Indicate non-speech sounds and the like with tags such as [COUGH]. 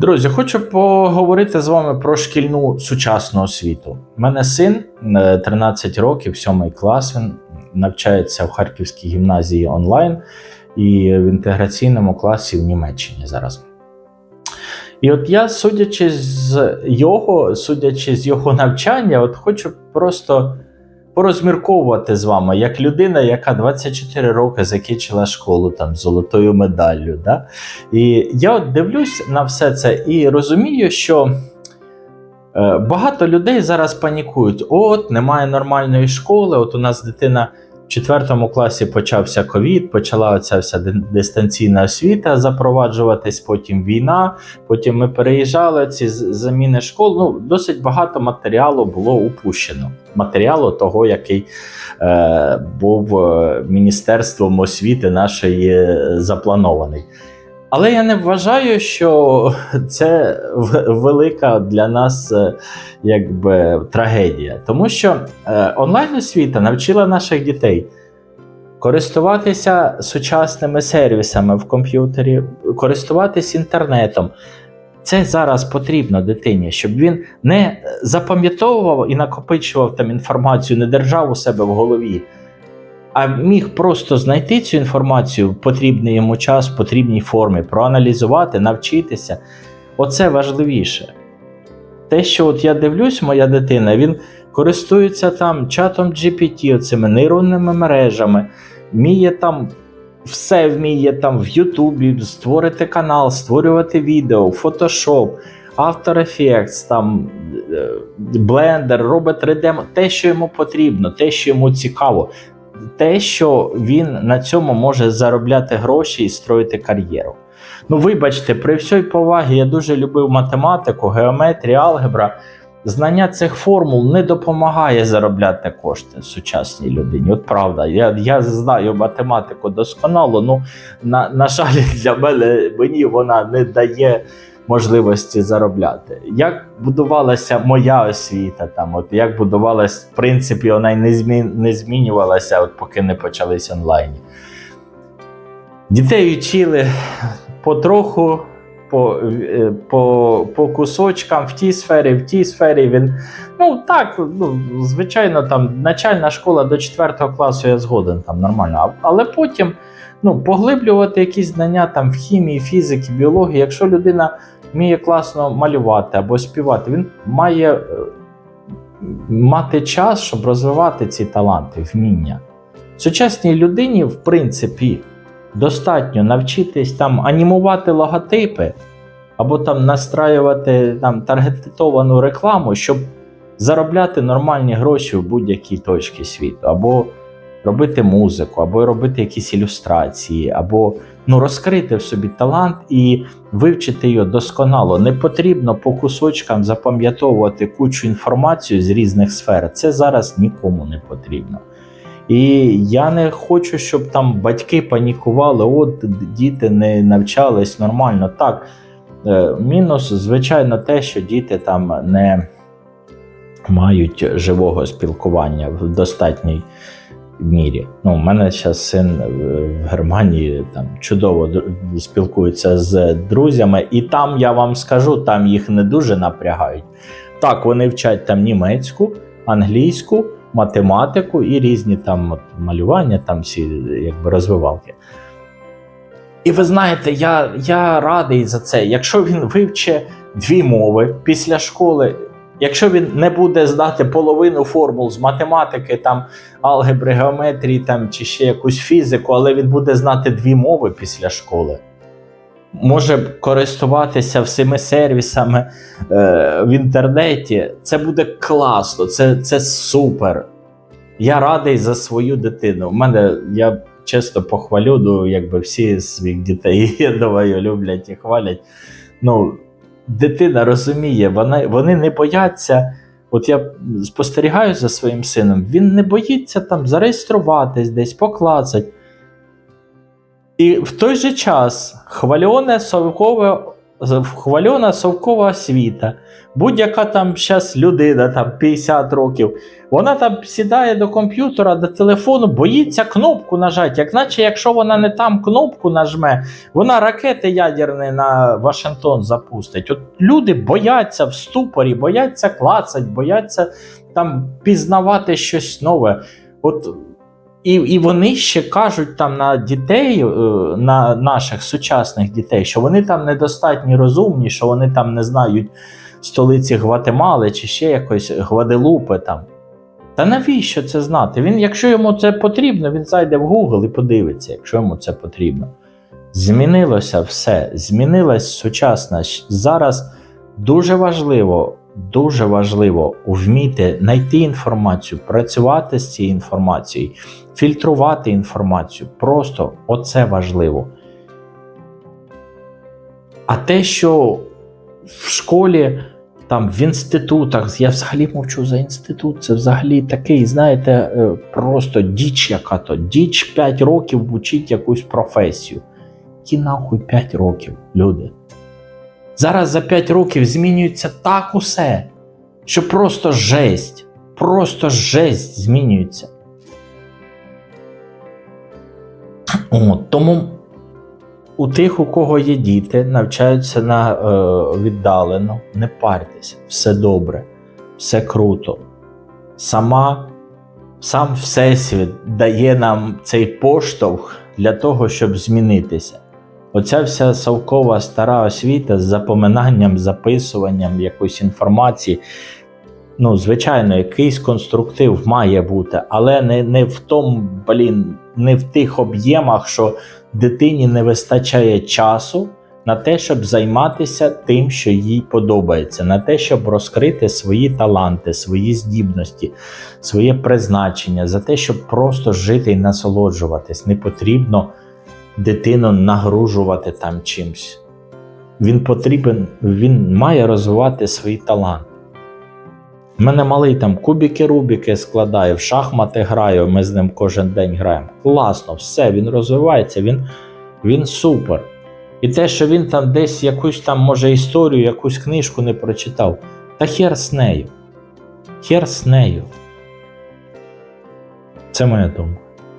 Друзі, хочу поговорити з вами про шкільну сучасну освіту. У мене син е, 13 років, 7 клас. Він навчається в Харківській гімназії онлайн і в інтеграційному класі в Німеччині зараз. І от я, судячи з його, судячи з його навчання, от хочу просто порозмірковувати з вами, як людина, яка 24 роки закінчила школу там з золотою медаллю. Да? І я от дивлюсь на все це і розумію, що е, багато людей зараз панікують: от, немає нормальної школи, от у нас дитина. Четвертому класі почався ковід, почала оця вся дистанційна освіта запроваджуватись, потім війна, потім ми переїжджали ці заміни школ. Ну, досить багато матеріалу було упущено. Матеріалу того, який е, був е, Міністерством освіти нашої е, запланований. Але я не вважаю, що це велика для нас е, якби, трагедія. Тому що е, онлайн-освіта навчила наших дітей користуватися сучасними сервісами в комп'ютері, користуватися інтернетом. Це зараз потрібно дитині, щоб він не запам'ятовував і накопичував там інформацію, не держав у себе в голові, а міг просто знайти цю інформацію в потрібний йому час, в потрібній формі, проаналізувати, навчитися. Оце важливіше. Те, що от я дивлюсь, моя дитина, він користується там чатом GPT, цими нейронними мережами, вміє там все вміє там в Ютубі створити канал, створювати відео, Photoshop, After Effects, там Blender, робить 3D, те, що йому потрібно, те, що йому цікаво, те, що він на цьому може заробляти гроші і строїти кар'єру. Ну, вибачте, при всій повагі я дуже любив математику, геометрію, алгебра. Знання цих формул не допомагає заробляти кошти сучасній людині. От правда, я, я знаю математику досконало. Ну на, на жаль, [LAUGHS] для мене мені вона не дає можливості заробляти. Як будувалася моя освіта, там, от як будувалась, в принципі, вона й не, змін, не змінювалася, от поки не почались онлайні. Дітей вчили потроху, по, е, по, по кусочкам в тій сфері, в тій сфері. Він, ну так, ну, звичайно, там начальна школа до 4 класу я згоден, там нормально. Але потім ну, поглиблювати якісь знання там в хімії, фізики, біології. Якщо людина вміє класно малювати або співати, він має е, мати час, щоб розвивати ці таланти, вміння. Сучасній людині, в принципі, достатньо навчитись там анімувати логотипи або там настраювати там таргетовану рекламу, щоб заробляти нормальні гроші в будь-якій точці світу, або робити музику, або робити якісь ілюстрації, або ну, розкрити в собі талант і вивчити його досконало. Не потрібно по кусочкам запам'ятовувати кучу інформацію з різних сфер. Це зараз нікому не потрібно. І я не хочу, щоб там батьки панікували, от діти не навчались нормально. Так, е, мінус, звичайно, те, що діти там не мають живого спілкування в достатній мірі. Ну, у мене зараз син е, в Германії там чудово спілкується з друзями, і там я вам скажу, там їх не дуже напрягають. Так, вони вчать там німецьку, англійську, математику і різні там малювання, там всі якби розвивалки. І ви знаєте, я, я радий за це. Якщо він вивче дві мови після школи, якщо він не буде знати половину формул з математики, там, алгебри, геометрії там, чи ще якусь фізику, але він буде знати дві мови після школи. Може користуватися всіми сервісами е, в інтернеті. Це буде класно, це, це супер. Я радий за свою дитину. У мене я чесно похвалю, ну, якби всі своїх дітей, [LAUGHS] я думаю, люблять і хвалять. Ну, дитина розуміє, вона, вони не бояться. От я спостерігаю за своїм сином, він не боїться там зареєструватись десь, покласти. І в той же час хвальоне совкове хвальона совкова освіта. Будь-яка там зараз людина, там 50 років, вона там сідає до комп'ютера, до телефону, боїться кнопку нажати. Як наче, якщо вона не там кнопку нажме, вона ракети ядерні на Вашингтон запустить. От люди бояться в ступорі, бояться клацать, бояться там пізнавати щось нове. От і, і вони ще кажуть там на дітей, е, на наших сучасних дітей, що вони там недостатньо розумні, що вони там не знають столиці Гватемали чи ще якось Гваделупи там. Та навіщо це знати? Він, якщо йому це потрібно, він зайде в Google і подивиться, якщо йому це потрібно. Змінилося все, змінилась сучасність. Зараз дуже важливо, дуже важливо вміти знайти інформацію, працювати з цією інформацією, фільтрувати інформацію. Просто оце важливо. А те, що в школі, там в інститутах, я взагалі мовчу за інститут, це взагалі такий, знаєте, е, просто діч яка-то. Діч 5 років вчить якусь професію. Які нахуй 5 років, люди. Зараз за 5 років змінюється так усе, що просто жесть. Просто жесть змінюється. От, тому у тих, у кого є діти, навчаються на е, віддалено, не парьтеся, все добре, все круто. Сама, сам Всесвіт дає нам цей поштовх для того, щоб змінитися. Оця вся совкова стара освіта з запоминанням, записуванням якоїсь інформації. Ну, звичайно, якийсь конструктив має бути, але не, не в тому, блін, не в тих об'ємах, що дитині не вистачає часу на те, щоб займатися тим, що їй подобається, на те, щоб розкрити свої таланти, свої здібності, своє призначення, за те, щоб просто жити і насолоджуватись. Не потрібно дитину нагружувати там чимсь. Він потрібен, він має розвивати свій талант. У мене малий там кубіки-рубіки складає, в шахмати граю, ми з ним кожен день граємо. Класно, все, він розвивається, він, він супер. І те, що він там десь якусь там, може, історію, якусь книжку не прочитав, та хер з нею. Хер з нею. Це моя думка.